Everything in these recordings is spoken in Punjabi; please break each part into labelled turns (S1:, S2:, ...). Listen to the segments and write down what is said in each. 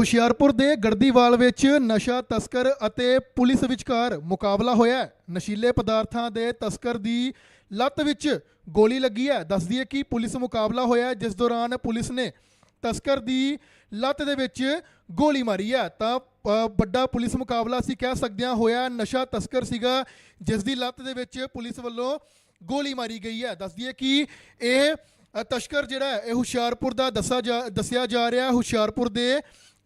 S1: ਹੁਸ਼ਿਆਰਪੁਰ ਦੇ ਗੜਦੀਵਾਲ ਵਿੱਚ ਨਸ਼ਾ ਤਸਕਰ ਅਤੇ ਪੁਲਿਸ ਵਿਚਕਾਰ ਮੁਕਾਬਲਾ ਹੋਇਆ ਨਸ਼ੀਲੇ ਪਦਾਰਥਾਂ ਦੇ ਤਸਕਰ ਦੀ ਲੱਤ ਵਿੱਚ ਗੋਲੀ ਲੱਗੀ ਹੈ। ਦੱਸਦੀ ਹੈ ਕਿ ਪੁਲਿਸ ਮੁਕਾਬਲਾ ਹੋਇਆ ਜਿਸ ਦੌਰਾਨ ਪੁਲਿਸ ਨੇ ਤਸਕਰ ਦੀ ਲੱਤ ਦੇ ਵਿੱਚ ਗੋਲੀ ਮਾਰੀ ਹੈ। ਤਾਂ ਵੱਡਾ ਪੁਲਿਸ ਮੁਕਾਬਲਾ ਅਸੀਂ ਕਹਿ ਸਕਦੇ ਹਾਂ ਹੋਇਆ ਨਸ਼ਾ ਤਸਕਰ ਸੀਗਾ, ਜਿਸ ਦੀ ਲੱਤ ਦੇ ਵਿੱਚ ਪੁਲਿਸ ਵੱਲੋਂ ਗੋਲੀ ਮਾਰੀ ਗਈ ਹੈ। ਦੱਸਦੀ ਹੈ ਕਿ ਇਹ ਤਸਕਰ ਜਿਹੜਾ ਹੈ, ਇਹ ਹੁਸ਼ਿਆਰਪੁਰ ਦਾ ਦੱਸਿਆ ਜਾ ਦੱਸਿਆ ਜਾ ਰਿਹਾ ਹੁਸ਼ਿਆਰਪੁਰ ਦੇ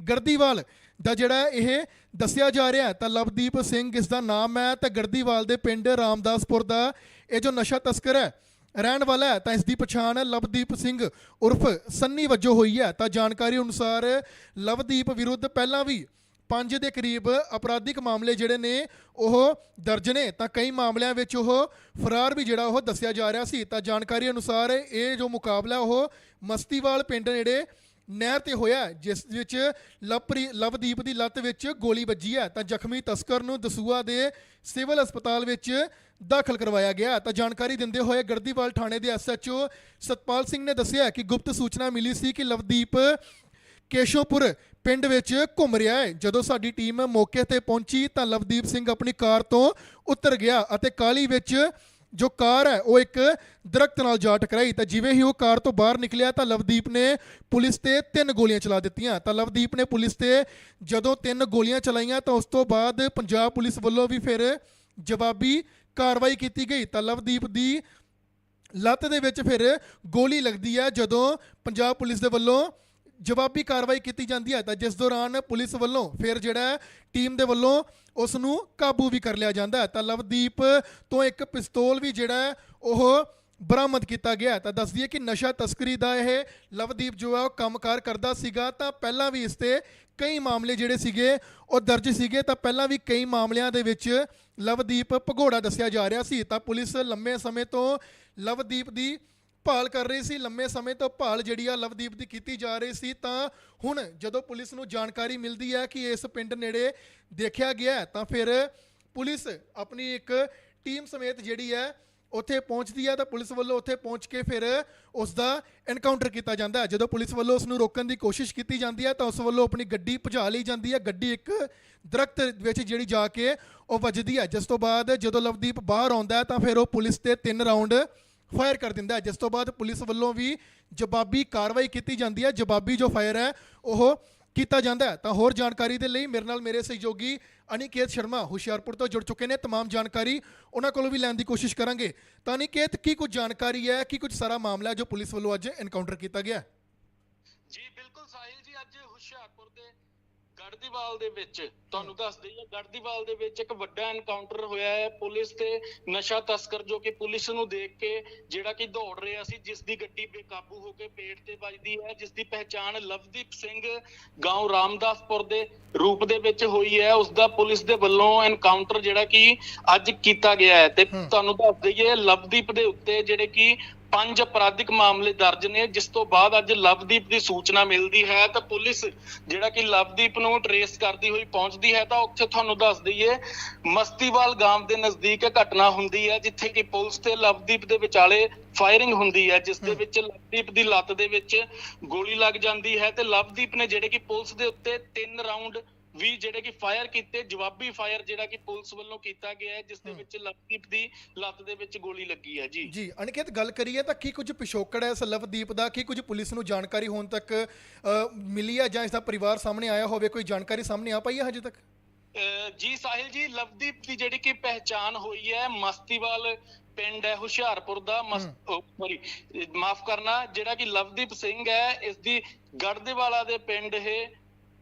S1: ਗਰਦੀਵਾਲ ਦਾ ਜਿਹੜਾ ਇਹ ਦੱਸਿਆ ਜਾ ਰਿਹਾ ਤਾਂ ਲਵਦੀਪ ਸਿੰਘ ਇਸ ਦਾ ਨਾਮ ਹੈ, ਤਾਂ ਗਰਦੀਵਾਲ ਦੇ ਪਿੰਡ ਰਾਮਦਾਸਪੁਰ ਦਾ ਇਹ ਜੋ ਨਸ਼ਾ ਤਸਕਰ ਹੈ, ਰਹਿਣ ਵਾਲਾ ਹੈ, ਤਾਂ ਇਸ ਦੀ ਪਛਾਣ ਲਵਦੀਪ ਸਿੰਘ ਉਰਫ ਸੰਨੀ ਵਜੋਂ ਹੋਈ ਹੈ। ਤਾਂ ਜਾਣਕਾਰੀ ਅਨੁਸਾਰ ਲਵਦੀਪ ਵਿਰੁੱਧ ਪਹਿਲਾਂ ਵੀ ਪੰਜ ਦੇ ਕਰੀਬ ਅਪਰਾਧਿਕ ਮਾਮਲੇ ਜਿਹੜੇ ਨੇ ਉਹ ਦਰਜ ਨੇ, ਤਾਂ ਕਈ ਮਾਮਲਿਆਂ ਵਿੱਚ ਉਹ ਫਰਾਰ ਵੀ ਜਿਹੜਾ ਉਹ ਦੱਸਿਆ ਜਾ ਰਿਹਾ ਸੀ। ਤਾਂ ਜਾਣਕਾਰੀ ਅਨੁਸਾਰ ਇਹ ਜੋ ਮੁਕਾਬਲਾ ਉਹ ਮਸਤੀਵਾਲ ਪਿੰਡ ਨੇੜੇ ਨਹਿਰ ਤੇ ਹੋਇਆ ਜਿਸ ਵਿੱਚ ਲਵਪ੍ਰੀ ਲਵਦੀਪ ਦੀ ਲੱਤ ਵਿੱਚ ਗੋਲੀ ਵੱਜੀ ਹੈ, ਤਾਂ ਜ਼ਖਮੀ ਤਸਕਰ ਨੂੰ ਦਸੂਆ ਦੇ ਸਿਵਲ ਹਸਪਤਾਲ ਵਿੱਚ ਦਾਖਲ ਕਰਵਾਇਆ ਗਿਆ ਤਾਂ ਜਾਣਕਾਰੀ ਦਿੰਦੇ ਹੋਏ ਗਰਦੀਵਾਲ ਥਾਣੇ ਦੇ ਐਸਐਚਓ ਸਤਪਾਲ ਸਿੰਘ ਨੇ ਦੱਸਿਆ ਕਿ ਗੁਪਤ ਸੂਚਨਾ ਮਿਲੀ ਸੀ ਕਿ ਲਵਦੀਪ ਕੇਸ਼ੋਪੁਰ ਪਿੰਡ ਵਿੱਚ ਘੁੰਮ ਰਿਹਾ ਹੈ। ਜਦੋਂ ਸਾਡੀ ਟੀਮ ਮੌਕੇ ਤੇ ਪਹੁੰਚੀ ਤਾਂ ਲਵਦੀਪ ਸਿੰਘ ਆਪਣੀ ਕਾਰ ਤੋਂ ਉਤਰ ਗਿਆ ਅਤੇ ਕਾਲੀ ਵਿੱਚ ਜੋ ਕਾਰ ਹੈ, ਉਹ ਇੱਕ ਦਰਖਤ ਨਾਲ ਜਾ ਟਕਰਾਈ। ਤਾਂ ਜਿਵੇਂ ਹੀ ਉਹ ਕਾਰ ਤੋਂ ਬਾਹਰ ਨਿਕਲਿਆ, ਤਾਂ ਲਵਦੀਪ ਨੇ ਪੁਲਿਸ ਤੇ ਤਿੰਨ ਗੋਲੀਆਂ ਚਲਾ ਦਿੱਤੀਆਂ। ਤਾਂ ਲਵਦੀਪ ਨੇ ਪੁਲਿਸ ਤੇ ਜਦੋਂ ਤਿੰਨ ਗੋਲੀਆਂ ਚਲਾਈਆਂ, ਤਾਂ ਉਸ ਤੋਂ ਬਾਅਦ ਪੰਜਾਬ ਪੁਲਿਸ ਵੱਲੋਂ ਵੀ ਫਿਰ ਜਵਾਬੀ ਕਾਰਵਾਈ ਕੀਤੀ ਗਈ। ਤਾਂ ਲਵਦੀਪ ਦੀ ਲੱਤ ਦੇ ਵਿੱਚ ਫਿਰ ਗੋਲੀ ਲੱਗਦੀ ਹੈ, ਜਦੋਂ ਪੰਜਾਬ ਪੁਲਿਸ ਦੇ ਵੱਲੋਂ ਜਵਾਬੀ ਕਾਰਵਾਈ ਕੀਤੀ ਜਾਂਦੀ ਹੈ ਤਾਂ ਜਿਸ ਦੌਰਾਨ ਪੁਲਿਸ ਵੱਲੋਂ ਫਿਰ ਜਿਹੜਾ ਟੀਮ ਦੇ ਵੱਲੋਂ ਉਸ ਨੂੰ ਕਾਬੂ ਵੀ ਕਰ ਲਿਆ ਜਾਂਦਾ ਹੈ। ਤਾਂ ਲਵਦੀਪ ਤੋਂ ਇੱਕ ਪਿਸਤੌਲ ਵੀ ਜਿਹੜਾ ਉਹ ਬਰਾਮਦ ਕੀਤਾ ਗਿਆ ਤਾਂ ਦੱਸਦੀ ਹੈ ਕਿ ਨਸ਼ਾ ਤਸਕਰੀ ਦਾ ਇਹ ਲਵਦੀਪ ਜੋ ਹੈ, ਉਹ ਕੰਮਕਾਰ ਕਰਦਾ ਸੀਗਾ। ਤਾਂ ਪਹਿਲਾਂ ਵੀ ਇਸ ਤੇ ਕਈ ਮਾਮਲੇ ਜਿਹੜੇ ਸੀਗੇ, ਉਹ ਦਰਜ ਸੀਗੇ। ਤਾਂ ਪਹਿਲਾਂ ਵੀ ਕਈ ਮਾਮਲਿਆਂ ਦੇ ਵਿੱਚ ਲਵਦੀਪ ਭਗੌੜਾ ਦੱਸਿਆ ਜਾ ਰਿਹਾ ਸੀ। ਤਾਂ ਪੁਲਿਸ ਲੰਮੇ ਸਮੇਂ ਤੋਂ ਲਵਦੀਪ ਦੀ ਭਾਲ ਕਰ ਰਹੀ ਸੀ, ਲੰਮੇ ਸਮੇਂ ਤੋਂ ਭਾਲ ਜਿਹੜੀ ਆ ਲਵਦੀਪ ਦੀ ਕੀਤੀ ਜਾ ਰਹੀ ਸੀ, ਤਾਂ ਹੁਣ ਜਦੋਂ ਪੁਲਿਸ ਨੂੰ ਜਾਣਕਾਰੀ ਮਿਲਦੀ ਹੈ ਕਿ ਇਸ ਪਿੰਡ ਨੇੜੇ ਦੇਖਿਆ ਗਿਆ ਤਾਂ ਫਿਰ ਪੁਲਿਸ ਆਪਣੀ ਇੱਕ ਟੀਮ ਸਮੇਤ ਜਿਹੜੀ ਹੈ ਉੱਥੇ ਪਹੁੰਚਦੀ ਹੈ, ਤਾਂ ਪੁਲਿਸ ਵੱਲੋਂ ਉੱਥੇ ਪਹੁੰਚ ਕੇ ਫਿਰ ਉਸ ਦਾ ਐਨਕਾਊਂਟਰ ਕੀਤਾ ਜਾਂਦਾ ਹੈ। ਜਦੋਂ ਪੁਲਿਸ ਵੱਲੋਂ ਉਸ ਨੂੰ ਰੋਕਣ ਦੀ ਕੋਸ਼ਿਸ਼ ਕੀਤੀ ਜਾਂਦੀ ਹੈ, ਤਾਂ ਉਸ ਵੱਲੋਂ ਆਪਣੀ ਗੱਡੀ ਭਜਾ ਲਈ ਜਾਂਦੀ ਹੈ। ਗੱਡੀ ਇੱਕ ਦਰਖਤ ਵਿੱਚ ਜਿਹੜੀ ਜਾ ਕੇ ਉਹ ਵੱਜਦੀ ਹੈ। ਜਿਸ ਤੋਂ ਬਾਅਦ ਜਦੋਂ ਲਵਦੀਪ ਬਾਹਰ ਆਉਂਦਾ ਹੈ, ਤਾਂ ਫਿਰ ਉਹ ਪੁਲਿਸ ਤੇ ਤਿੰਨ ਰਾਉਂਡ ਫਾਇਰ ਕਰ ਦਿੰਦਾ ਹੈ ਜਿਸ ਤੋਂ ਬਾਅਦ ਪੁਲਿਸ ਵੱਲੋਂ ਵੀ ਜਵਾਬੀ ਕਾਰਵਾਈ ਕੀਤੀ ਜਾਂਦੀ ਹੈ ਜਵਾਬੀ ਜੋ ਫਾਇਰ ਹੈ ਉਹ ਕੀਤਾ ਜਾਂਦਾ ਹੈ ਤਾਂ ਹੋਰ ਜਾਣਕਾਰੀ ਦੇ ਲਈ ਮੇਰੇ ਨਾਲ ਮੇਰੇ ਸਹਿਯੋਗੀ ਅਨਿਕੇਤ ਸ਼ਰਮਾ ਹੁਸ਼ਿਆਰਪੁਰ ਤੋਂ ਜੁੜ ਚੁੱਕੇ ਨੇ तमाम ਜਾਣਕਾਰੀ ਉਹਨਾਂ ਕੋਲੋਂ ਵੀ ਲੈਣ ਦੀ ਕੋਸ਼ਿਸ਼ ਕਰਾਂਗੇ ਤਾਂ ਅਨਿਕੇਤ ਕੀ ਕੁਝ ਜਾਣਕਾਰੀ ਹੈ ਕੀ ਕੁਝ ਸਾਰਾ ਮਾਮਲਾ ਹੈ ਜੋ ਪੁਲਿਸ ਵੱਲੋਂ ਅੱਜ ਐਨਕਾਊਂਟਰ ਕੀਤਾ ਗਿਆ ਹੈ?
S2: ਜੀ ਬਿਲਕੁਲ ਸਾਹਿਲ ਗੜਦੀਵਾਲ ਦੇ ਵਿੱਚ ਤੁਹਾਨੂੰ ਦੱਸ ਦਈਏ ਗੜਦੀਵਾਲ ਦੇ ਵਿੱਚ ਇੱਕ ਵੱਡਾ ਐਨਕਾਊਂਟਰ ਹੋਇਆ ਹੈ ਪੁਲਿਸ ਤੇ ਨਸ਼ਾ ਤਸਕਰ ਜੋ ਕਿ ਪੁਲਿਸ ਨੂੰ ਦੇਖ ਕੇ ਜਿਹੜਾ ਕਿ ਦੌੜ ਰਿਹਾ ਸੀ ਜਿਸ ਦੀ ਗੱਡੀ ਬੇਕਾਬੂ ਹੋ ਕੇ ਪੇਟ ਤੇ ਵੱਜਦੀ ਹੈ ਜਿਸ ਦੀ ਪਹਿਚਾਣ ਲਵਦੀਪ ਸਿੰਘ ਗਾਉਂ ਰਾਮਦਾਸਪੁਰ ਦੇ ਰੂਪ ਦੇ ਵਿੱਚ ਹੋਈ ਹੈ। ਉਸ ਦਾ ਪੁਲਿਸ ਦੇ ਵੱਲੋਂ ਐਨਕਾਊਂਟਰ ਜਿਹੜਾ ਕਿ ਅੱਜ ਕੀਤਾ ਗਿਆ ਹੈ। ਤੇ। ਤੁਹਾਨੂੰ ਦੱਸ ਦਈਏ ਲਵਦੀਪ ਦੇ ਉੱਤੇ ਜਿਹੜੇ ਕਿ ਪੰਜ ਅਪਰਾਧਿਕ ਮਾਮਲੇ ਦਰਜ ਨੇ ਜਿਸ ਤੋਂ ਬਾਅਦ ਅੱਜ ਲਵਦੀਪ ਦੀ ਸੂਚਨਾ ਮਿਲਦੀ ਹੈ ਤਾਂ ਪੁਲਿਸ ਜਿਹੜਾ ਕਿ ਲਵਦੀਪ ਨੂੰ ਟਰੇਸ ਕਰਦੀ ਹੋਈ ਪਹੁੰਚਦੀ ਹੈ ਤਾਂ ਉੱਥੇ ਤੁਹਾਨੂੰ ਦੱਸ ਦਈਏ ਮਸਤੀਵਾਲ ਗਾਂਵ ਦੇ ਨਜ਼ਦੀਕ ਘਟਨਾ ਹੁੰਦੀ ਹੈ ਜਿੱਥੇ ਕਿ ਪੁਲਿਸ ਤੇ ਲਵਦੀਪ ਦੇ ਵਿਚਾਲੇ ਫਾਇਰਿੰਗ ਹੁੰਦੀ ਹੈ ਜਿਸ ਦੇ। ਵਿੱਚ ਲਵਦੀਪ ਦੀ ਲੱਤ ਦੇ ਵਿੱਚ ਗੋਲੀ ਲੱਗ ਜਾਂਦੀ ਹੈ ਤੇ ਲਵਦੀਪ ਨੇ ਜਿਹੜੇ ਕਿ ਪੁਲਿਸ ਦੇ ਉੱਤੇ ਤਿੰਨ ਰਾਉਂਡ ਵੀ ਜਿਹੜੇ ਕਿ ਫਾਇਰ ਕੀਤੇ ਜਵਾਬੀ ਫਾਇਰ ਜਿਹੜਾ ਕਿ ਪੁਲਿਸ ਵੱਲੋਂ ਕੀਤਾ ਗਿਆ ਹੈ ਜਿਸ ਦੇ। ਵਿੱਚ ਲਵਦੀਪ ਦੀ ਲੱਤ ਦੇ ਵਿੱਚ ਗੋਲੀ ਲੱਗੀ ਹੈ ਜੀ।
S1: ਜੀ ਅਨਿਕੇਤ ਗੱਲ ਕਰੀਏ ਤਾਂ ਕੀ ਕੁਝ ਪਿਛੋਕੜ ਹੈ ਇਸ ਲਵਦੀਪ ਦਾ? ਕੀ ਕੁਝ ਪੁਲਿਸ ਨੂੰ ਜਾਣਕਾਰੀ ਹੋਣ ਤੱਕ ਮਿਲੀ ਹੈ ਜਾਂ ਇਸ ਦਾ ਪਰਿਵਾਰ ਸਾਹਮਣੇ ਆਇਆ ਹੋਵੇ? ਕੋਈ ਜਾਣਕਾਰੀ ਸਾਹਮਣੇ ਆ ਪਾਈ ਹੈ ਹਜੇ ਤੱਕ?
S2: ਜੀ ਸਾਹਿਲ ਜੀ ਲਵਦੀਪ ਦੀ ਜਿਹੜੀ ਕਿ ਪਹਿਚਾਨ ਹੋਈ ਹੈ ਮਸਤੀਵਾਲ ਪਿੰਡ ਹੈ ਹੁਸ਼ਿਆਰਪੁਰ ਦਾ। ਸੌਰੀ ਮਾਫ ਕਰਨਾ ਜਿਹੜਾ ਕਿ ਲਵਦੀਪ ਸਿੰਘ ਹੈ ਇਸ ਦੀ ਗੜਦੇਵਾਲਾ ਦੇ ਪਿੰਡ ਇਹ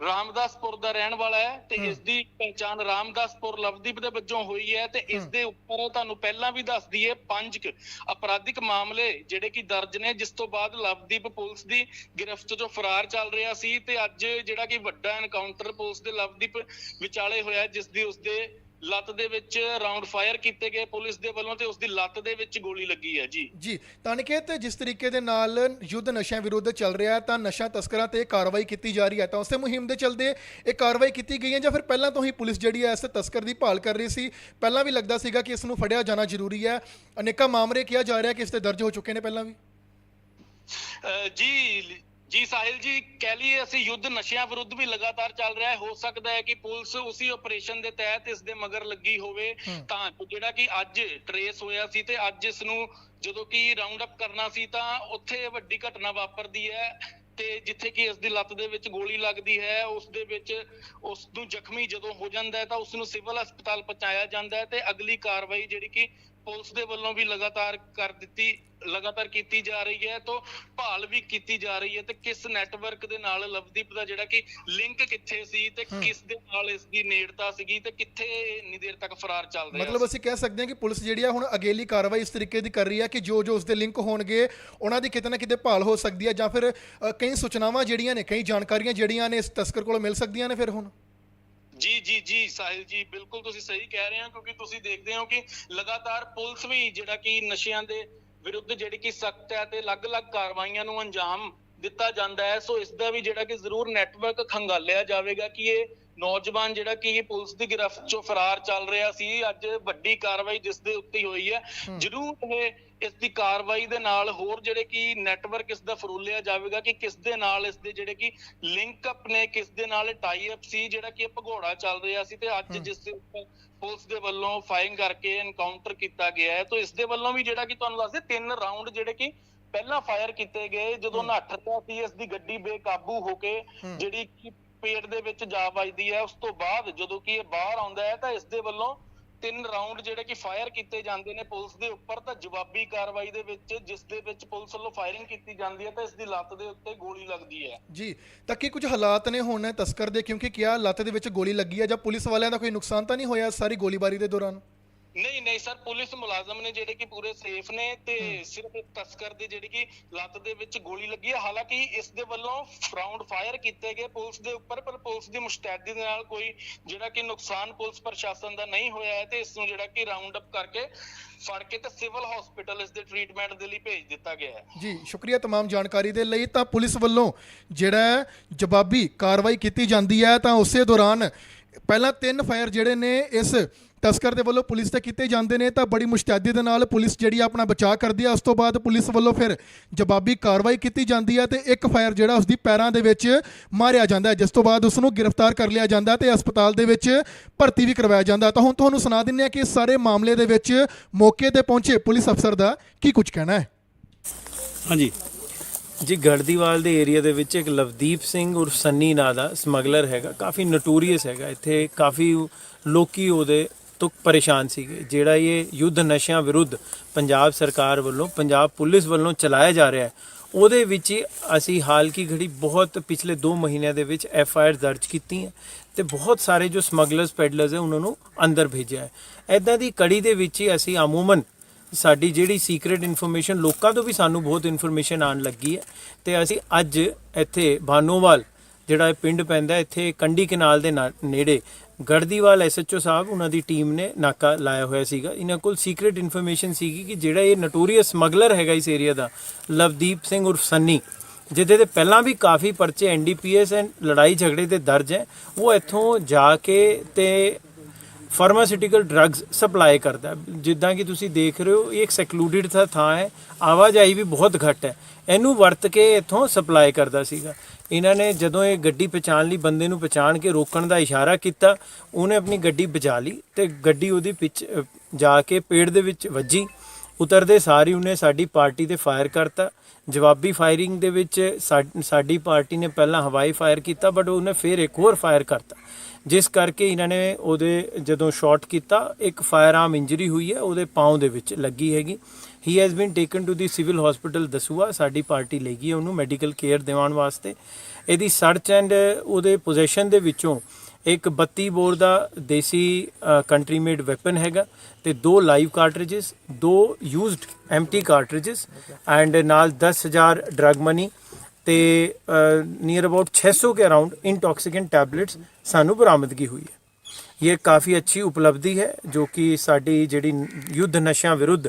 S2: ਰਾਮਦਾਸਪੁਰ ਦਾ ਰਹਿਣ ਵਾਲਾ ਹੈ ਤੇ। ਇਸ ਦੀ ਪਹਿਚਾਨ ਰਾਮਦਾਸਪੁਰ ਲਵਦੀਪ ਦੇ ਵਜੋਂ ਹੋਈ ਹੈ ਤੇ ਇਸ। ਦੇ ਉੱਪਰ ਤੁਹਾਨੂੰ ਪਹਿਲਾਂ ਵੀ ਦੱਸ ਦਈਏ ਪੰਜ ਅਪਰਾਧਿਕ ਮਾਮਲੇ ਜਿਹੜੇ ਕਿ ਦਰਜ ਨੇ ਜਿਸ ਤੋਂ ਬਾਅਦ ਲਵਦੀਪ ਪੁਲਿਸ ਦੀ ਗ੍ਰਿਫਤ ਚੋਂ ਫਰਾਰ ਚੱਲ ਰਿਹਾ ਸੀ ਤੇ ਅੱਜ ਜਿਹੜਾ ਕਿ ਵੱਡਾ ਐਨਕਾਊਂਟਰ ਪੁਲਿਸ ਦੇ ਲਵਦੀਪ ਵਿਚਾਲੇ ਹੋਇਆ ਜਿਸ ਦੀ ਉਸਦੇ ਲੱਤ ਦੇ ਵਿੱਚ ਰਾਉਂਡ ਫਾਇਰ ਕੀਤੇ ਗਏ ਪੁਲਿਸ ਦੇ ਵੱਲੋਂ ਤੇ ਉਸਦੀ ਲੱਤ ਦੇ ਵਿੱਚ ਗੋਲੀ ਲੱਗੀ ਹੈ ਜੀ।
S1: ਜੀ ਤਾਂ ਅਨਿਕੇਤ ਜਿਸ ਤਰੀਕੇ ਦੇ ਨਾਲ ਯੁੱਧ ਨਸ਼ਿਆਂ ਵਿਰੁੱਧ ਚੱਲ ਰਿਹਾ ਹੈ ਤਾਂ ਨਸ਼ਾ ਤਸਕਰਾਂ ਤੇ ਕਾਰਵਾਈ ਕੀਤੀ ਜਾ ਰਹੀ ਹੈ। ਤਾਂ ਉਸੇ ਮੁਹਿੰਮ ਦੇ ਚਲਦੇ ਇਹ ਕਾਰਵਾਈ ਕੀਤੀ ਗਈ ਹੈ ਜਾਂ ਫਿਰ ਪਹਿਲਾਂ ਤੋਂ ਹੀ ਪੁਲਿਸ ਜਿਹੜੀ ਹੈ ਇਸ ਤਸਕਰ ਦੀ ਭਾਲ ਕਰ ਰਹੀ ਸੀ? ਪਹਿਲਾਂ ਵੀ ਲੱਗਦਾ ਸੀਗਾ ਕਿ ਇਸ ਨੂੰ ਫੜਿਆ ਜਾਣਾ ਜ਼ਰੂਰੀ ਹੈ। ਅਨੇਕਾਂ ਮਾਮਲੇ ਕਿਹਾ ਜਾ ਰਿਹਾ ਕਿ ਇਸ ਤੇ ਦਰਜ ਹੋ ਚੁੱਕੇ ਨੇ ਪਹਿਲਾਂ ਵੀ।
S2: ਜੀ ਜੀ ਸਾਹਿਲ ਜੀ ਕਹਿ ਲਈਏ ਅਸੀਂ ਯੁੱਧ ਨਸ਼ਿਆਂ ਵਿਰੁੱਧ ਵੀ ਲਗਾਤਾਰ ਚੱਲ ਰਿਹਾ ਹੈ ਹੋ ਸਕਦਾ ਹੈ ਕਿ ਪੁਲਿਸ ਉਸੇ ਆਪਰੇਸ਼ਨ ਦੇ ਤਹਿਤ ਇਸ ਦੇ ਮਗਰ ਲੱਗੀ ਹੋਵੇ। ਤਾਂ ਜਿਹੜਾ ਕਿ ਅੱਜ ਟਰੇਸ ਹੋਇਆ ਸੀ ਤੇ ਅੱਜ ਇਸ ਨੂੰ ਜਦੋਂ ਕਿ ਰਾਉਂਡ ਅਪ ਕਰਨਾ ਸੀ ਤਾਂ ਉੱਥੇ ਵੱਡੀ ਘਟਨਾ ਵਾਪਰਦੀ ਹੈ ਤੇ ਜਿੱਥੇ ਕਿ ਇਸ ਦੀ ਲੱਤ ਦੇ ਵਿੱਚ ਗੋਲੀ ਲੱਗਦੀ ਹੈ ਉਸ ਦੇ ਵਿੱਚ ਉਸ ਨੂੰ ਜ਼ਖਮੀ ਜਦੋਂ ਹੋ ਜਾਂਦਾ ਹੈ ਤਾਂ ਉਸ ਨੂੰ ਸਿਵਲ ਹਸਪਤਾਲ ਪਹੁੰਚਾਇਆ ਜਾਂਦਾ ਹੈ ਤੇ ਅਗਲੀ ਕਾਰਵਾਈ ਜਿਹੜੀ ਕਿ ਪੁਲਿਸ ਦੇ ਵੱਲੋਂ ਵੀ ਲਗਾਤਾਰ ਕਰ ਦਿੱਤੀ ਲਗਾਤਾਰ ਕੀਤੀ ਜਾ ਰਹੀ ਹੈ ਤੋਂ ਭਾਲ ਵੀ ਕੀਤੀ ਜਾ ਰਹੀ ਹੈ ਤੇ ਕਿਸ ਨੈਟਵਰਕ ਦੇ ਨਾਲ ਲਵਦੀਪ ਦਾ ਜਿਹੜਾ ਕਿ ਲਿੰਕ ਕਿੱਥੇ ਸੀ ਤੇ। ਕਿਸ ਦੇ ਨਾਲ ਇਸ ਦੀ ਨੇੜਤਾ ਸੀਗੀ ਤੇ ਕਿੱਥੇ ਇੰਨੀ ਦੇਰ ਤੱਕ ਫਰਾਰ ਚੱਲ ਰਿਹਾ
S1: ਮਤਲਬ ਅਸੀਂ ਕਹਿ ਸਕਦੇ ਹਾਂ ਕਿ ਪੁਲਿਸ ਜਿਹੜੀ ਆ ਹੁਣ ਅਗੇਲੀ ਕਾਰਵਾਈ ਇਸ ਤਰੀਕੇ ਦੀ ਕਰ ਰਹੀ ਹੈ ਕਿ ਜੋ ਜੋ ਉਸ ਦੇ ਲਿੰਕ ਹੋਣਗੇ ਉਹਨਾਂ ਦੀ ਕਿਤੇ ਨਾ ਕਿਤੇ ਭਾਲ ਹੋ ਸਕਦੀ ਹੈ ਜਾਂ ਫਿਰ ਕਈ ਸੂਚਨਾਵਾਂ ਜਿਹੜੀਆਂ ਨੇ ਕਈ ਜਾਣਕਾਰੀਆਂ ਜਿਹੜੀਆਂ ਨੇ ਇਸ ਤਸਕਰ ਕੋਲੋਂ ਮਿਲ ਸਕਦੀਆਂ ਨੇ ਫਿਰ ਹੁਣ
S2: ਜੀ ਜੀ ਜੀ ਸਾਹਿਲ ਜੀ ਬਿਲਕੁਲ ਤੁਸੀਂ ਸਹੀ ਕਹਿ ਰਹੇ ਹੋ ਕਿਉਂਕਿ ਤੁਸੀਂ ਦੇਖਦੇ ਹੋ ਕਿ ਲਗਾਤਾਰ ਪੁਲਿਸ ਵੀ ਜਿਹੜਾ ਕਿ ਨਸ਼ਿਆਂ ਦੇ ਵਿਰੁੱਧ ਜਿਹੜੀ ਕਿ ਸਖਤ ਹੈ ਤੇ ਅਲੱਗ-ਅਲੱਗ ਕਾਰਵਾਈਆਂ ਨੂੰ ਅੰਜਾਮ ਦਿੱਤਾ ਜਾਂਦਾ ਹੈ। ਸੋ ਇਸ ਦਾ ਵੀ ਜਿਹੜਾ ਕਿ ਜ਼ਰੂਰ ਨੈਟਵਰਕ ਖੰਗਾਲਿਆ ਜਾਵੇਗਾ ਕਿ ਇਹ ਨੌਜਵਾਨ ਜਿਹੜਾ ਕਿ ਪੁਲਿਸ ਦੀ ਗ੍ਰਿਫਤ ਚੋਂ ਫਰਾਰ ਚੱਲ ਰਿਹਾ ਸੀ। ਅੱਜ ਵੱਡੀ ਕਾਰਵਾਈ ਜਿਸ ਦੇ ਉੱਤੇ ਹੋਈ ਹੈ। ਜ਼ਰੂਰ ਇਹ ਇਸ ਦੀ ਕਾਰਵਾਈ ਦੇ ਨਾਲ ਹੋਰ ਜਿਹੜੇ ਕਿ ਨੈਟਵਰਕ ਇਸ ਦਾ ਫਰੋਲਿਆ ਜਾਵੇਗਾ ਕਿ ਕਿਸ ਦੇ ਨਾਲ ਇਸ ਦੇ ਜਿਹੜੇ ਕਿ ਲਿੰਕ ਅਪ ਨੇ ਕਿਸ ਦੇ ਨਾਲ ਟਾਈ ਅਪ ਸੀ ਜਿਹੜਾ ਕਿ ਭਗੌੜਾ ਚੱਲ ਰਿਹਾ ਸੀ ਤੇ ਅੱਜ। ਜਿਸ ਦੇ ਉੱਪਰ ਪੁਲਿਸ ਦੇ ਵੱਲੋਂ ਫਾਇਰਿੰਗ ਕਰਕੇ ਐਨਕਾਊਂਟਰ ਕੀਤਾ ਗਿਆ ਹੈ ਤਾਂ ਇਸ ਦੇ ਵੱਲੋਂ ਵੀ ਜਿਹੜਾ ਕਿ ਤੁਹਾਨੂੰ ਦੱਸਦੇ ਤਿੰਨ ਰਾਉਂਡ ਜਿਹੜੇ ਕਿ ਪਹਿਲਾਂ ਫਾਇਰ ਕੀਤੇ ਗਏ ਜਦੋਂ
S1: ਹਮ।
S2: ਨੱਠ ਰਿਹਾ ਸੀ ਇਸ ਦੀ ਗੱਡੀ ਬੇਕਾਬੂ ਹੋ ਕੇ। ਜਿਹੜੀ ਕਿ ਪੇਟ ਦੇ ਵਿੱਚ ਜਾ ਵੱਜਦੀ ਹੈ ਉਸ ਤੋਂ ਬਾਅਦ ਜਦੋਂ ਕਿ ਇਹ ਬਾਹਰ ਆਉਂਦਾ ਹੈ ਤਾਂ ਇਸ ਦੇ ਵੱਲੋਂ ਤਿੰਨ ਰਾਉਂਡ ਜਿਹੜੇ ਕਿ ਫਾਇਰ ਕੀਤੇ ਜਾਂਦੇ ਨੇ ਪੁਲਿਸ ਦੇ ਉੱਪਰ, ਤਾਂ ਜਵਾਬੀ ਕਾਰਵਾਈ ਦੇ ਵਿੱਚ ਜਿਸ ਦੇ ਵਿੱਚ ਪੁਲਿਸ ਵੱਲੋਂ ਫਾਇਰਿੰਗ ਕੀਤੀ ਜਾਂਦੀ ਹੈ, ਤਾਂ ਇਸ ਦੀ ਲੱਤ ਦੇ ਉੱਤੇ ਗੋਲੀ ਲੱਗਦੀ ਹੈ।
S1: ਜੀ, ਤਾਂ ਕੀ ਕੁਝ ਹਾਲਾਤ ਨੇ ਹੁਣ ਤਸਕਰ ਦੇ? ਕਿਉਂਕਿ ਕਿਹਾ ਲੱਤ ਦੇ ਵਿੱਚ ਗੋਲੀ ਲੱਗੀ ਹੈ ਜਾਂ ਪੁਲਿਸ ਵਾਲਿਆਂ ਦਾ ਕੋਈ ਨੁਕਸਾਨ ਤਾਂ ਨਹੀਂ ਹੋਇਆ ਸਾਰੀ ਗੋਲੀਬਾਰੀ ਦੇ ਦੌਰਾਨ?
S2: ਨਹੀਂ ਨਹੀਂ ਸਰ ਪੁਲਿਸ ਮੁਲਾਜ਼ਮ ਨੇ ਜਿਹੜੇ ਕਿ ਪੂਰੇ ਸੇਫ ਨੇ ਤੇ ਸਿਰਫ ਇੱਕ ਤਸਕਰ ਦੀ ਜਿਹੜੀ ਕਿ ਲੱਤ ਦੇ ਵਿੱਚ ਗੋਲੀ ਲੱਗੀ ਹੈ ਹਾਲਾਂਕਿ ਇਸ ਦੇ ਵੱਲੋਂ ਰਾਉਂਡ ਫਾਇਰ ਕੀਤੇ ਗਏ ਪੁਲਿਸ ਦੇ ਉੱਪਰ ਪਰ ਪੁਲਿਸ ਦੀ ਮੁਸ਼ਤੈਦੀ ਦੇ ਨਾਲ ਕੋਈ ਜਿਹੜਾ ਕਿ ਨੁਕਸਾਨ ਪੁਲਿਸ ਪ੍ਰਸ਼ਾਸਨ ਦਾ ਨਹੀਂ ਹੋਇਆ ਹੈ ਤੇ ਇਸ ਨੂੰ ਜਿਹੜਾ ਕਿ ਰਾਉਂਡ ਅਪ ਕਰਕੇ ਫੜ ਕੇ ਤੇ ਸਿਵਲ ਹਸਪੀਟਲ ਇਸ ਦੇ ਟ੍ਰੀਟਮੈਂਟ ਦੇ ਲਈ ਭੇਜ ਦਿੱਤਾ ਗਿਆ ਹੈ
S1: ਜੀ ਸ਼ੁਕਰੀਆ तमाम ਜਾਣਕਾਰੀ ਦੇ ਲਈ ਤਾਂ ਪੁਲਿਸ ਵੱਲੋਂ ਜਿਹੜਾ ਹੈ ਜਵਾਬੀ ਕਾਰਵਾਈ ਕੀਤੀ ਜਾਂਦੀ ਹੈ ਤਾਂ ਉਸੇ ਦੌਰਾਨ ਪਹਿਲਾਂ ਤਿੰਨ ਫਾਇਰ ਜਿਹੜੇ ਨੇ ਇਸ ਤਸਕਰ ਦੇ ਵੱਲੋਂ ਪੁਲਿਸ ਤੇ ਕੀਤੇ ਜਾਂਦੇ ਨੇ ਤਾਂ ਬੜੀ ਮੁਸ਼ਤੈਦੀ ਦੇ ਨਾਲ ਪੁਲਿਸ ਜਿਹੜੀ ਆ ਆਪਣਾ ਬਚਾਅ ਕਰਦੀ ਹੈ ਉਸ ਤੋਂ ਬਾਅਦ ਪੁਲਿਸ ਵੱਲੋਂ ਫਿਰ ਜਵਾਬੀ ਕਾਰਵਾਈ ਕੀਤੀ ਜਾਂਦੀ ਹੈ ਤੇ ਇੱਕ ਫਾਇਰ ਜਿਹੜਾ ਉਸ ਦੀ ਪੈਰਾਂ ਦੇ ਵਿੱਚ ਮਾਰਿਆ ਜਾਂਦਾ ਜਿਸ ਤੋਂ ਬਾਅਦ ਉਸ ਨੂੰ ਗ੍ਰਿਫਤਾਰ ਕਰ ਲਿਆ ਜਾਂਦਾ ਤੇ ਹਸਪਤਾਲ ਦੇ ਵਿੱਚ ਭਰਤੀ ਵੀ ਕਰਵਾਇਆ ਜਾਂਦਾ। ਤਾਂ ਹੁਣ ਤੁਹਾਨੂੰ ਸੁਣਾ ਦਿੰਦੇ ਹਾਂ ਕਿ ਇਸ ਸਾਰੇ ਮਾਮਲੇ ਦੇ ਵਿੱਚ ਮੌਕੇ ਤੇ ਪਹੁੰਚੇ ਪੁਲਿਸ ਅਫਸਰ ਦਾ ਕੀ ਕੁਝ ਕਹਿਣਾ ਹੈ?
S3: ਹਾਂਜੀ। ਜੀ ਗੜਦੀਵਾਲ ਦੇ ਏਰੀਆ ਦੇ ਵਿੱਚ ਇੱਕ ਲਵਦੀਪ ਸਿੰਘ ਉਰਫ ਸੰਨੀ ਨਾਂ ਦਾ ਸਮਗਲਰ ਹੈਗਾ ਕਾਫੀ ਨੋਟੋਰੀਅਸ ਹੈਗਾ। ਇੱਥੇ ਕਾਫੀ ਲੋਕੀ ਉਹਦੇ ਤੋਂ ਪਰੇਸ਼ਾਨ ਸੀਗੇ ਜਿਹੜਾ ਇਹ ਯੁੱਧ ਨਸ਼ਿਆਂ ਵਿਰੁੱਧ ਪੰਜਾਬ ਸਰਕਾਰ ਵੱਲੋਂ, ਪੰਜਾਬ ਪੁਲਿਸ ਵੱਲੋਂ ਚਲਾਇਆ ਜਾ ਰਿਹਾ ਹੈ, ਉਹਦੇ ਵਿੱਚ ਹੀ ਅਸੀਂ ਹਾਲ ਕੀ ਘੜੀ ਬਹੁਤ ਪਿਛਲੇ 2 ਮਹੀਨਿਆਂ ਦੇ ਵਿੱਚ ਐਫ ਆਈ ਆਰ ਦਰਜ ਕੀਤੀ ਹੈ ਤੇ ਬਹੁਤ ਸਾਰੇ ਜੋ ਸਮਗਲਰਸ, ਪੈਡਲਰਸ ਹੈ, ਉਹਨਾਂ ਨੂੰ ਅੰਦਰ ਭੇਜਿਆ ਹੈ। ਐਦਾਂ ਦੀ ਕੜੀ ਦੇ ਵਿੱਚ ਹੀ ਅਸੀਂ ਅਮੂਮਨ ਸਾਡੀ ਜਿਹੜੀ ਸੀਕ੍ਰੀਟ ਇਨਫੋਰਮੇਸ਼ਨ ਲੋਕਾਂ ਤੋਂ ਵੀ ਸਾਨੂੰ ਬਹੁਤ ਇਨਫੋਰਮੇਸ਼ਨ ਆਣ ਲੱਗੀ ਹੈ ਤੇ ਅਸੀਂ ਅੱਜ ਇੱਥੇ ਬਾਨੋਵਾਲ ਜਿਹੜਾ ਇਹ ਪਿੰਡ ਪੈਂਦਾ ਇੱਥੇ ਕੰਡੀ ਕਨਾਲ ਦੇ ਨਾ- ਨੇੜੇ। ਗੜਦੀਵਾਲ ਐਸਐਚਓ ਸਾਹਿਬ, ਉਹਨਾਂ ਦੀ ਟੀਮ ਨੇ ਨਾਕਾ ਲਾਇਆ ਹੋਇਆ ਸੀਗਾ। ਇਹਨਾਂ ਕੋਲ ਸੀਕ੍ਰੀਟ ਇਨਫੋਰਮੇਸ਼ਨ ਸੀਗੀ ਕਿ ਜਿਹੜਾ ਇਹ ਨਟੋਰੀਅਸ ਸਮਗਲਰ ਹੈਗਾ ਇਸ ਏਰੀਆ ਦਾ, ਲਵਦੀਪ ਸਿੰਘ ਉਰਫ ਸੰਨੀ, ਜਿਹਦੇ ਤੇ ਪਹਿਲਾਂ ਵੀ ਕਾਫੀ ਪਰਚੇ ਐਨਡੀਪੀਐਸ ਐਂਡ ਲੜਾਈ ਝਗੜੇ 'ਤੇ ਦਰਜ ਹੈ, ਉਹ ਇੱਥੋਂ ਜਾ ਕੇ ਤੇ ਫਾਰਮਾਸਿਊਟੀਕਲ ਡਰੱਗਸ ਸਪਲਾਈ ਕਰਦਾ ਜਿੱਦਾਂ ਕਿ ਤੁਸੀਂ ਦੇਖ ਰਹੇ ਹੋ, ਇਹ ਇੱਕ ਸੈਕਲੂਡਡ ਥਾਂ ਹੈ। ਆਵਾਜਾਈ ਵੀ ਬਹੁਤ ਘੱਟ ਹੈ। ਇਹਨੂੰ ਵਰਤ ਕੇ ਇੱਥੋਂ ਸਪਲਾਈ ਕਰਦਾ ਸੀਗਾ। ਇਹਨਾਂ ਨੇ ਜਦੋਂ ਇਹ ਗੱਡੀ ਪਛਾਣ ਲਈ, ਬੰਦੇ ਨੂੰ ਪਛਾਣ ਕੇ ਰੋਕਣ ਦਾ ਇਸ਼ਾਰਾ ਕੀਤਾ, ਉਹਨੇ ਆਪਣੀ ਗੱਡੀ ਬਚਾ ਲਈ ਤੇ ਗੱਡੀ ਉਹਦੀ ਪਿੱਛ ਜਾ ਕੇ ਪੇੜ ਦੇ ਵਿੱਚ ਵੱਜੀ। ਉਤਰਦੇ ਸਾਰੀ ਉਹਨੇ ਸਾਡੀ ਪਾਰਟੀ ਤੇ ਫਾਇਰ ਕਰਤਾ। ਜਵਾਬੀ ਫਾਇਰਿੰਗ ਦੇ ਵਿੱਚ ਸਾਡੀ ਪਾਰਟੀ ਨੇ ਪਹਿਲਾਂ ਹਵਾਈ ਫਾਇਰ ਕੀਤਾ ਬਟ ਉਹਨੇ ਫਿਰ ਇੱਕ ਹੋਰ ਫਾਇਰ ਕਰਤਾ। ਜਿਸ ਕਰਕੇ ਇਹਨਾਂ ਨੇ ਉਹਦੇ ਜਦੋਂ ਸ਼ਾਟ ਕੀਤਾ, ਇੱਕ ਫਾਇਰ ਆਰਮ ਇੰਜਰੀ ਹੋਈ ਹੈ, ਉਹਦੇ ਪਾਉ ਦੇ ਵਿੱਚ ਲੱਗੀ ਹੈਗੀ। He has been taken to the civil hospital Dasuya ਸਾਡੀ ਪਾਰਟੀ ਲੈ ਗਈ ਉਹਨੂੰ ਮੈਡੀਕਲ ਕੇਅਰ ਦਿਵਾਉਣ ਵਾਸਤੇ। ਇਹਦੀ ਸਰਚ ਐਂਡ ਉਹਦੇ ਪੋਜੀਸ਼ਨ ਦੇ ਵਿੱਚੋਂ ਇੱਕ 32 ਬੋਰ ਦਾ ਦੇਸੀ ਕੰਟਰੀ ਮੇਡ ਵੈਪਨ ਹੈਗਾ ਤੇ ਦੋ ਲਾਈਵ ਕਾਰਟ੍ਰਿਜਸ ਦੋ ਯੂਜ਼ਡ ਐਮਟੀ ਕਾਰਟ੍ਰਿਜਸ ਐਂਡ ਨਾਲ 10000 ਡਰਗ ਮਨੀ ਤੇ ਨੀਅਰ ਅਬਾਊਟ 600 ਕੇ ਅਰਾਊਂਡ ਇੰਟੌਕਸੀਕੈਂਟ ਟੈਬਲੇਟਸ ਸਾਨੂੰ ਬਰਾਮਦਗੀ ਹੋਈ ਹੈ। ਇਹ ਕਾਫੀ ਅੱਛੀ ਉਪਲਬਧੀ ਹੈ ਜੋ ਕਿ ਸਾਡੀ ਜਿਹੜੀ ਯੁੱਧ ਨਸ਼ਿਆਂ ਵਿਰੁੱਧ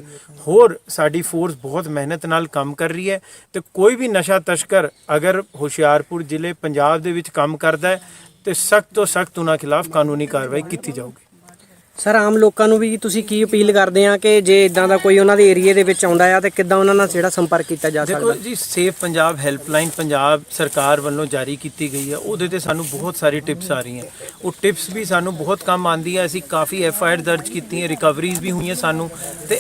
S3: ਹੋਰ ਸਾਡੀ ਫੋਰਸ ਬਹੁਤ ਮਿਹਨਤ ਨਾਲ ਕੰਮ ਕਰ ਰਹੀ ਹੈ ਤੇ ਕੋਈ ਵੀ ਨਸ਼ਾ ਤਸਕਰ ਅਗਰ ਹੁਸ਼ਿਆਰਪੁਰ ਜ਼ਿਲ੍ਹੇ ਪੰਜਾਬ ਦੇ ਵਿੱਚ ਕੰਮ ਕਰਦਾ ਹੈ ਤੇ ਸਖਤ ਤੋਂ ਸਖਤ ਉਹਨਾਂ ਖਿਲਾਫ ਕਾਨੂੰਨੀ ਕਾਰਵਾਈ ਕੀਤੀ ਜਾਊਗੀ।
S4: ਸਰ ਆਮ ਲੋਕਾਂ ਨੂੰ ਵੀ ਤੁਸੀਂ ਕੀ ਅਪੀਲ ਕਰਦੇ ਆ ਕਿ ਜੇ ਇਦਾਂ ਦਾ ਕੋਈ ਉਹਨਾਂ ਦੇ ਏਰੀਏ ਦੇ ਵਿੱਚ ਆਉਂਦਾ ਆ ਤੇ ਕਿੱਦਾਂ ਉਹਨਾਂ ਨਾਲ ਜਿਹੜਾ ਸੰਪਰਕ ਕੀਤਾ ਜਾ
S3: ਦੇਖੋ
S4: ਸਕਦਾ
S3: ਜੀ ਸੇਫ ਪੰਜਾਬ ਹੈਲਪਲਾਈਨ ਪੰਜਾਬ ਸਰਕਾਰ ਵੱਲੋਂ ਜਾਰੀ ਕੀਤੀ ਗਈ ਹੈ ਉਹਦੇ ਤੇ ਸਾਨੂੰ ਬਹੁਤ ਸਾਰੀ ਟਿਪਸ ਆ ਰਹੀਆਂ। ਉਹ ਟਿਪਸ ਵੀ ਸਾਨੂੰ ਬਹੁਤ ਕੰਮ ਆਉਂਦੀ ਹੈ ਅਸੀਂ ਕਾਫੀ ਐਫ ਆਈ ਆਰ ਦਰਜ ਕੀਤੀਆਂ ਰਿਕਵਰੀਜ਼ ਵੀ ਹੋਈਆਂ ਸਾਨੂੰ ਤੇ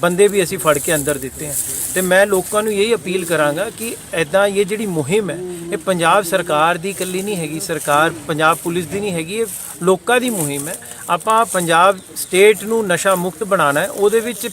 S3: ਬੰਦੇ ਵੀ ਅਸੀਂ ਫੜ ਕੇ ਅੰਦਰ ਦਿੱਤੇ ਆ। ਤੇ ਮੈਂ ਲੋਕਾਂ ਨੂੰ ਇਹੀ ਅਪੀਲ ਕਰਾਂਗਾ ਕਿ ਐਦਾਂ ਇਹ ਜਿਹੜੀ ਮੁਹਿੰਮ ਹੈ ਇਹ ਪੰਜਾਬ ਸਰਕਾਰ ਦੀ ਇਕੱਲੀ ਨਹੀਂ ਹੈਗੀ ਸਰਕਾਰ ਪੰਜਾਬ ਪੁਲਿਸ ਦੀ ਨਹੀਂ ਹੈਗੀ ਇਹ ਲੋਕਾਂ ਦੀ ਮੁਹਿੰਮ ਹੈ। ਆਪਾਂ ਪੰਜਾਬ ਸਟੇਟ ਨੂੰ ਨਸ਼ਾ ਮੁਕਤ ਬਣਾਉਣਾ ਹੈ। ਉਹਦੇ ਵਿੱਚ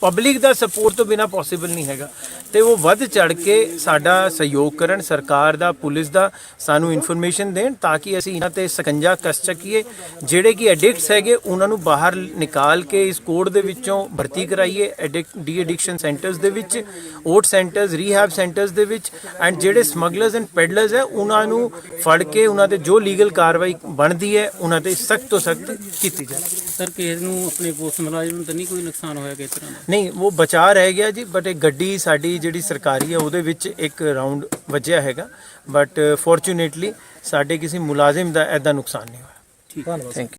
S3: ਪਬਲਿਕ ਦਾ ਸਪੋਰਟ ਤੋਂ ਬਿਨਾ ਪੋਸੀਬਲ ਨਹੀਂ ਹੈਗਾ। ਤੇ ਉਹ ਵੱਧ ਚੜ ਕੇ ਸਾਡਾ ਸਹਿਯੋਗ ਕਰਨ, ਸਰਕਾਰ ਦਾ, ਪੁਲਿਸ ਦਾ ਸਾਨੂੰ ਇਨਫੋਰਮੇਸ਼ਨ ਦੇਣ ਤਾਂ ਕਿ ਅਸੀਂ ਇਹਨਾਂ ਤੇ ਸਕੰਜਾ ਕਸ ਸਕੀਏ। ਜਿਹੜੇ ਕਿ ਐਡਿਕਟਸ ਹੈਗੇ, ਉਹਨਾਂ ਨੂੰ ਬਾਹਰ ਨਿਕਾਲ ਕੇ ਇਸ ਕੋਡ ਦੇ ਵਿੱਚੋਂ ਭਰਤੀ ਕਰਾਈਏ। ਐਡਿਕ ਡੀ ਐਡਿਕਸ਼ਨ ਸੈਂਟਰਸ ਦੇ ਵਿੱਚ ਓਟ ਸੈਂਟਰਸ ਰੀਹੈਬ ਸੈਂਟਰਸ ਦੇ ਵਿੱਚ ਐਂਡ ਜਿਹੜੇ ਸਮਗਲਰਸ ਐਂਡ ਪੈਡਲਰਸ ਹੈ, ਉਹਨਾਂ ਨੂੰ ਫੜ ਕੇ ਉਹਨਾਂ ਤੇ ਜੋ ਲੀਗਲ ਕਾਰਵਾਈ ਬਣਦੀ ਹੈ ਉਹਨਾਂ ਤੇ ਸਖਤ ਤੋਂ ਸਖਤ ਕੀਤੀ ਜਾਏ।
S5: ਸਰ ਕਿਸੇ ਨੂੰ ਆਪਣੇ ਪੁਲਿਸ ਮੁਲਾਜ਼ਮ ਨੂੰ ਤਾਂ ਨਹੀਂ ਕੋਈ ਨੁਕਸਾਨ ਹੋਇਆ ਕਿਸ ਤਰ੍ਹਾਂ ਦਾ?
S3: ਨਹੀਂ ਉਹ ਬਚਾ ਰਹਿ ਗਿਆ ਜੀ ਬਟ ਇਹ ਗੱਡੀ ਸਾਡੀ ਜਿਹੜੀ ਸਰਕਾਰੀ ਹੈ ਉਹਦੇ ਵਿੱਚ ਇੱਕ ਰਾਉਂਡ ਵੱਜਿਆ ਹੈਗਾ। ਬਟ ਫੋਰਚੂਨੇਟਲੀ ਸਾਡੇ ਕਿਸੇ ਮੁਲਾਜ਼ਮ ਦਾ ਐਦਾ ਨੁਕਸਾਨ ਨਹੀਂ ਹੋਇਆ।
S5: ਠੀਕ
S3: ਥੈਂਕ ਯੂ